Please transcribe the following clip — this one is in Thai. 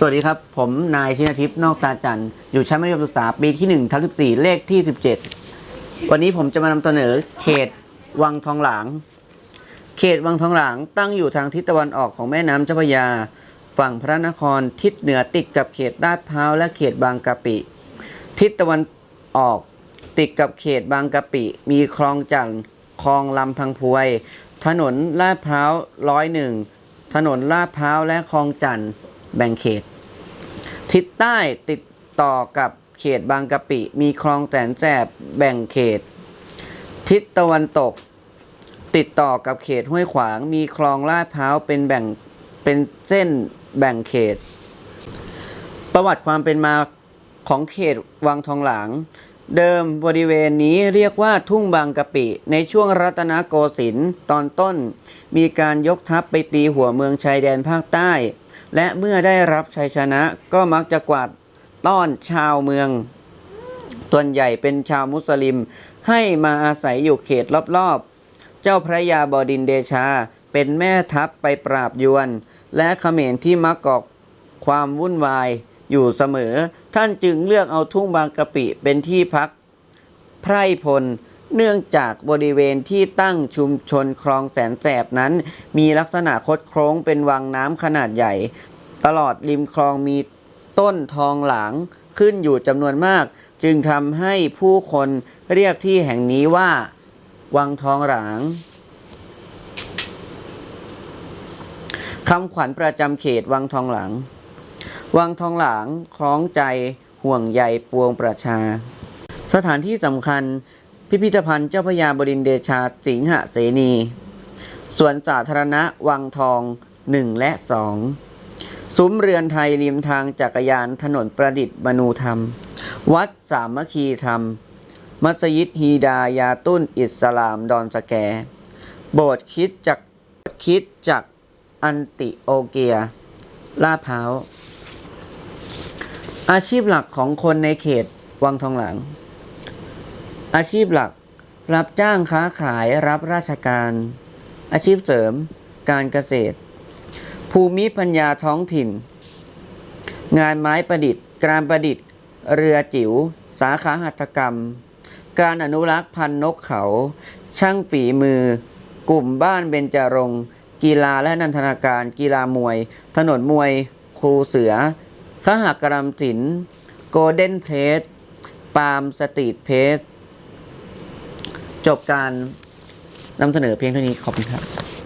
สวัสดีครับ ผมนายชินทิพย์นอกตาจันทร์อยู่ชั้นมัธยมศึกษาปีที่1ทับ14 เลขที่ 17 วันนี้ผมจะมานำเสนอเขตวังทองหลาง เขตวังทองหลางตั้งอยู่ทางทิศตะวันออกของแม่น้ำเจ้าพระยา ฝั่งพระนครทิศเหนือติดกับเขตลาดพร้าวและเขตบางกะปิ ทิศตะวันออกติดกับเขตบางกะปิ มีคลองจันทร์คลองลำพังพวย ถนนลาดพร้าวร้อยหนึ่งถนนลาดพร้าวและคลองจันทร์ แบ่งเขต ทิศใต้ติดต่อกับเขตบางกะปิ มีคลองแสนแสบแบ่งเขต ทิศตะวันตก ติดต่อกับเขตห้วยขวาง มีคลองลาดพร้าวเป็นแบ่งเป็นเส้นแบ่งเขต ประวัติความเป็นมาของเขตวังทองหลาง เดิมบริเวณนี้เรียกว่าทุ่งบางกะปิ ในช่วงรัตนโกสินทร์ตอนต้น มีการยกทัพไปตีหัวเมืองชายแดนภาคใต้ และเมื่อได้รับชัยชนะก็มักจะกวาดต้อนชาวเมืองส่วนใหญ่เป็นชาวมุสลิม ให้มาอาศัยอยู่เขตรอบๆ เจ้าพระยาบดินเดชาเป็นแม่ทัพไปปราบยวน และเขมรที่มักก่อความวุ่นวาย อยู่เสมอ ท่านจึงเลือกเอาทุ่งบางกะปิเป็นที่พักไพร่พล เนื่องจากบริเวณที่ตั้งชุมชนคลองแสนแสบนั้น มีลักษณะคดโค้งเป็นวังน้ำขนาดใหญ่ ตลอดริมคลองมีต้นทองหลางขึ้นอยู่จำนวนมาก จึงทำให้ผู้คนเรียกที่แห่งนี้ว่า วังทองหลางคำขวัญประจำเขตวังทองหลาง วังทองหลางคล้องใจห่วงใยปวงประชา สถานที่สำคัญพิพิธภัณฑ์เจ้าพยาบดินเดชาสิงหเสนีสวนสาธารณะวังทอง1และ2ซุ้มเรือนไทยริมทางจักรยานถนนประดิษฐ์มนูธรรม วัดสามัคคีธรรม มัสยิดฮีดายาตุนอิสลามดอนสแก โบสถ์คิดจากคิดจากอันติโอเกียลาดพร้าว อาชีพหลักของคนในเขตวังทองหลางอาชีพหลัก รับจ้างค้าขายรับราชการ อาชีพเสริม การเกษตร ภูมิปัญญาท้องถิ่น งานไม้ประดิษฐ์ การประดิษฐ์ เรือจิ๋ว สาขาหัตถกรรม การอนุรักษ์พันนกเขา ช่างฝีมือ กลุ่มบ้านเบญจรงกีฬาและนันทนาการ กีฬามวย ถนนมวย ครูเสือ สหกรรมศิลป์โกลเด้นเพลสปาล์มสตรีทเพลสจบการนำเสนอเพียงเท่านี้ขอบคุณครับ